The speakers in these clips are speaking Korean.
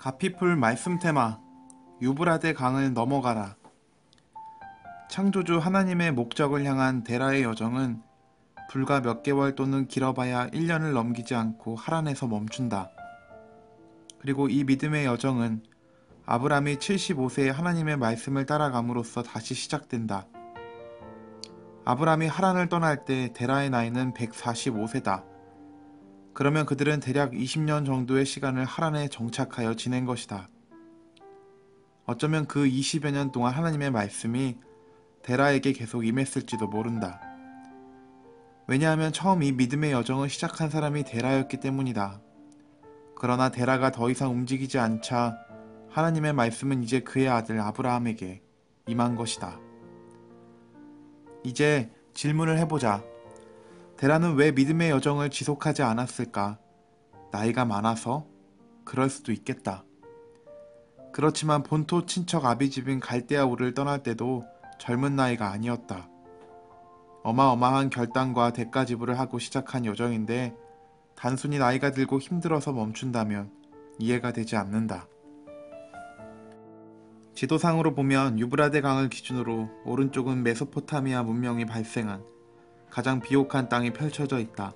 가피풀 말씀 테마 유브라데 강을 넘어가라 창조주 하나님의 목적을 향한 데라의 여정은 불과 몇 개월 또는 길어봐야 1년을 넘기지 않고 하란에서 멈춘다. 그리고 이 믿음의 여정은 아브람이 75세에 하나님의 말씀을 따라감으로써 다시 시작된다. 아브람이 하란을 떠날 때 데라의 나이는 145세다. 그러면 그들은 대략 20년 정도의 시간을 하란에 정착하여 지낸 것이다. 어쩌면 그 20여 년 동안 하나님의 말씀이 데라에게 계속 임했을지도 모른다. 왜냐하면 처음 이 믿음의 여정을 시작한 사람이 데라였기 때문이다. 그러나 데라가 더 이상 움직이지 않자 하나님의 말씀은 이제 그의 아들 아브라함에게 임한 것이다. 이제 질문을 해보자. 데라는 왜 믿음의 여정을 지속하지 않았을까? 나이가 많아서? 그럴 수도 있겠다. 그렇지만 본토 친척 아비집인 갈대아 우를 떠날 때도 젊은 나이가 아니었다. 어마어마한 결단과 대가 지불을 하고 시작한 여정인데 단순히 나이가 들고 힘들어서 멈춘다면 이해가 되지 않는다. 지도상으로 보면 유브라데 강을 기준으로 오른쪽은 메소포타미아 문명이 발생한 가장 비옥한 땅이 펼쳐져 있다.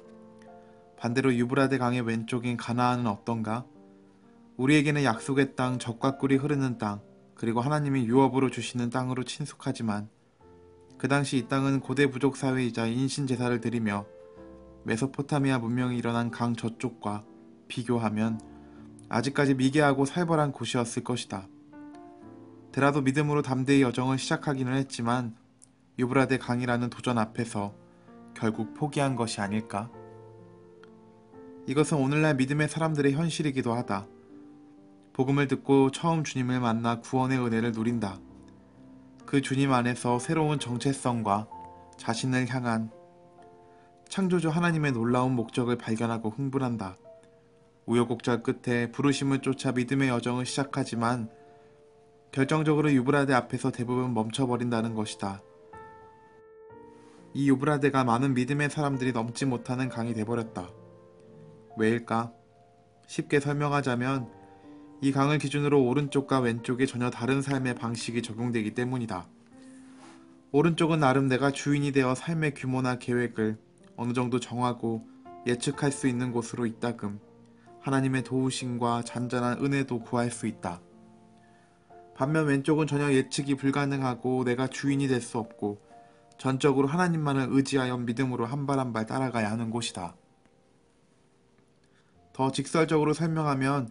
반대로 유브라데 강의 왼쪽인 가나안은 어떤가? 우리에게는 약속의 땅, 적과 꿀이 흐르는 땅, 그리고 하나님이 유업으로 주시는 땅으로 친숙하지만 그 당시 이 땅은 고대 부족 사회이자 인신 제사를 드리며 메소포타미아 문명이 일어난 강 저쪽과 비교하면 아직까지 미개하고 살벌한 곳이었을 것이다. 데라도 믿음으로 담대히 여정을 시작하기는 했지만 유브라데 강이라는 도전 앞에서 결국 포기한 것이 아닐까? 이것은 오늘날 믿음의 사람들의 현실이기도 하다. 복음을 듣고 처음 주님을 만나 구원의 은혜를 누린다. 그 주님 안에서 새로운 정체성과 자신을 향한 창조주 하나님의 놀라운 목적을 발견하고 흥분한다. 우여곡절 끝에 부르심을 쫓아 믿음의 여정을 시작하지만 결정적으로 유브라데 앞에서 대부분 멈춰버린다는 것이다. 이 유브라데가 많은 믿음의 사람들이 넘지 못하는 강이 돼버렸다. 왜일까? 쉽게 설명하자면 이 강을 기준으로 오른쪽과 왼쪽에 전혀 다른 삶의 방식이 적용되기 때문이다. 오른쪽은 나름 내가 주인이 되어 삶의 규모나 계획을 어느 정도 정하고 예측할 수 있는 곳으로 있다금 하나님의 도우심과 잔잔한 은혜도 구할 수 있다. 반면 왼쪽은 전혀 예측이 불가능하고 내가 주인이 될 수 없고 전적으로 하나님만을 의지하여 믿음으로 한 발 한 발 따라가야 하는 곳이다. 더 직설적으로 설명하면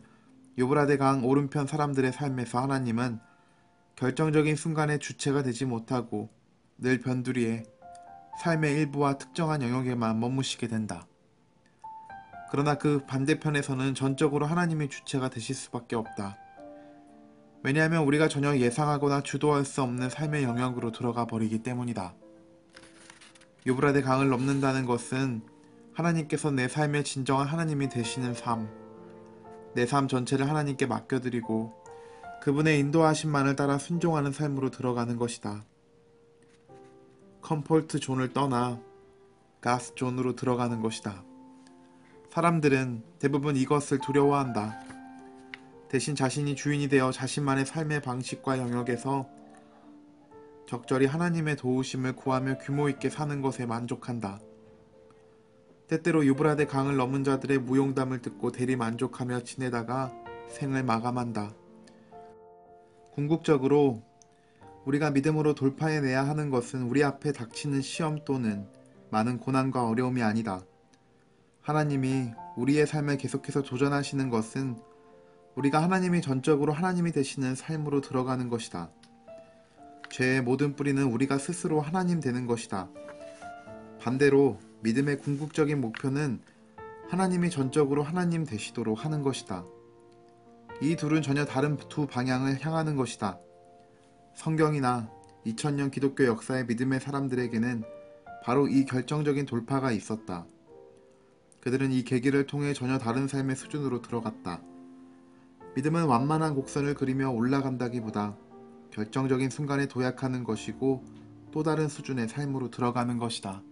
유브라데 강 오른편 사람들의 삶에서 하나님은 결정적인 순간에 주체가 되지 못하고 늘 변두리에 삶의 일부와 특정한 영역에만 머무시게 된다. 그러나 그 반대편에서는 전적으로 하나님이 주체가 되실 수밖에 없다. 왜냐하면 우리가 전혀 예상하거나 주도할 수 없는 삶의 영역으로 들어가 버리기 때문이다. 유브라데 강을 넘는다는 것은 하나님께서 내 삶의 진정한 하나님이 되시는 삶, 내 삶 전체를 하나님께 맡겨드리고 그분의 인도하심만을 따라 순종하는 삶으로 들어가는 것이다. 컴포트 존을 떠나 가스 존으로 들어가는 것이다. 사람들은 대부분 이것을 두려워한다. 대신 자신이 주인이 되어 자신만의 삶의 방식과 영역에서 적절히 하나님의 도우심을 구하며 규모 있게 사는 것에 만족한다. 때때로 유브라데 강을 넘은 자들의 무용담을 듣고 대리 만족하며 지내다가 생을 마감한다. 궁극적으로 우리가 믿음으로 돌파해내야 하는 것은 우리 앞에 닥치는 시험 또는 많은 고난과 어려움이 아니다. 하나님이 우리의 삶을 계속해서 도전하시는 것은 우리가 하나님이 전적으로 하나님이 되시는 삶으로 들어가는 것이다. 죄의 모든 뿌리는 우리가 스스로 하나님 되는 것이다. 반대로 믿음의 궁극적인 목표는 하나님이 전적으로 하나님 되시도록 하는 것이다. 이 둘은 전혀 다른 두 방향을 향하는 것이다. 성경이나 2000년 기독교 역사의 믿음의 사람들에게는 바로 이 결정적인 돌파가 있었다. 그들은 이 계기를 통해 전혀 다른 삶의 수준으로 들어갔다. 믿음은 완만한 곡선을 그리며 올라간다기보다 결정적인 순간에 도약하는 것이고 또 다른 수준의 삶으로 들어가는 것이다.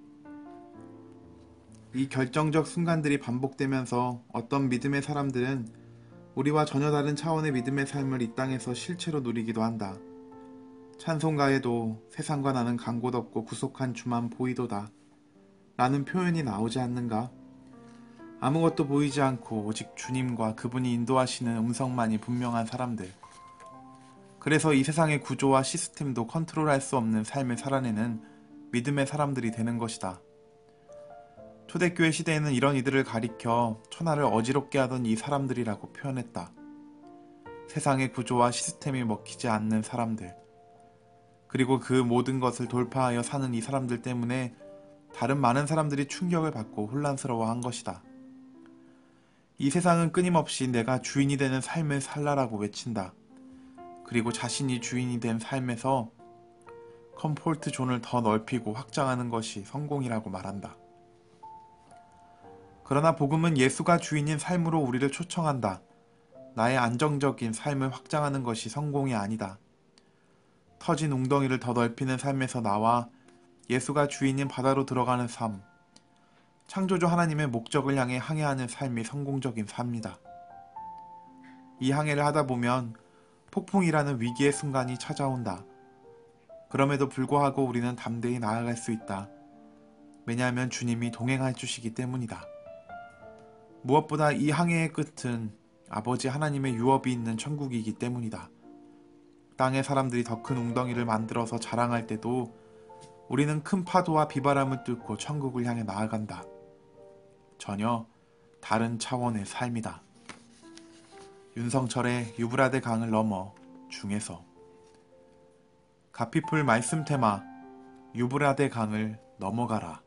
이 결정적 순간들이 반복되면서 어떤 믿음의 사람들은 우리와 전혀 다른 차원의 믿음의 삶을 이 땅에서 실체로 누리기도 한다. 찬송가에도 세상과 나는 간곳 없고 구속한 주만 보이도다. 라는 표현이 나오지 않는가? 아무것도 보이지 않고 오직 주님과 그분이 인도하시는 음성만이 분명한 사람들. 그래서 이 세상의 구조와 시스템도 컨트롤할 수 없는 삶을 살아내는 믿음의 사람들이 되는 것이다. 초대교회 시대에는 이런 이들을 가리켜 천하를 어지럽게 하던 이 사람들이라고 표현했다. 세상의 구조와 시스템이 먹히지 않는 사람들. 그리고 그 모든 것을 돌파하여 사는 이 사람들 때문에 다른 많은 사람들이 충격을 받고 혼란스러워한 것이다. 이 세상은 끊임없이 내가 주인이 되는 삶을 살라라고 외친다. 그리고 자신이 주인이 된 삶에서 컴포트 존을 더 넓히고 확장하는 것이 성공이라고 말한다. 그러나 복음은 예수가 주인인 삶으로 우리를 초청한다. 나의 안정적인 삶을 확장하는 것이 성공이 아니다. 터진 웅덩이를 더 넓히는 삶에서 나와 예수가 주인인 바다로 들어가는 삶. 창조주 하나님의 목적을 향해 항해하는 삶이 성공적인 삶이다. 이 항해를 하다 보면 폭풍이라는 위기의 순간이 찾아온다. 그럼에도 불구하고 우리는 담대히 나아갈 수 있다. 왜냐하면 주님이 동행할 주시기 때문이다. 무엇보다 이 항해의 끝은 아버지 하나님의 유업이 있는 천국이기 때문이다. 땅의 사람들이 더 큰 웅덩이를 만들어서 자랑할 때도 우리는 큰 파도와 비바람을 뚫고 천국을 향해 나아간다. 전혀 다른 차원의 삶이다. 윤성철의 유브라데 강을 넘어 중에서 가피풀 말씀 테마 유브라데 강을 넘어가라.